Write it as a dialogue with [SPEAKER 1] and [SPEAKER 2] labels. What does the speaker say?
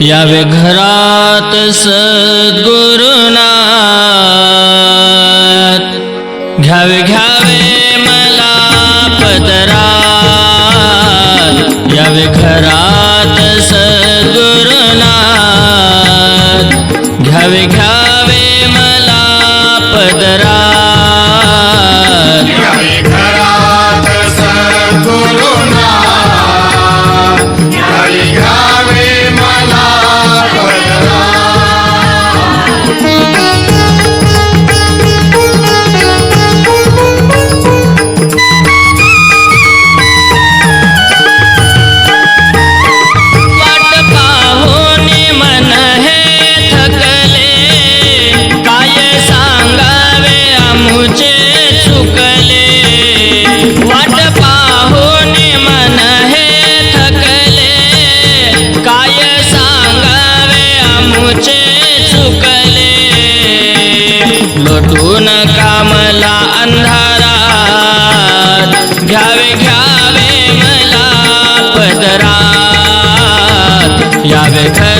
[SPEAKER 1] यावे घरात सद्गुरुनाथ. घ्यावे घ्यावे मला पदरात. यावे घरात सद्गुरुनाथ. घ्यावे घ्या गुण कामला अंधारात घ्यावे घ्यावे मला पदरात. यावे घर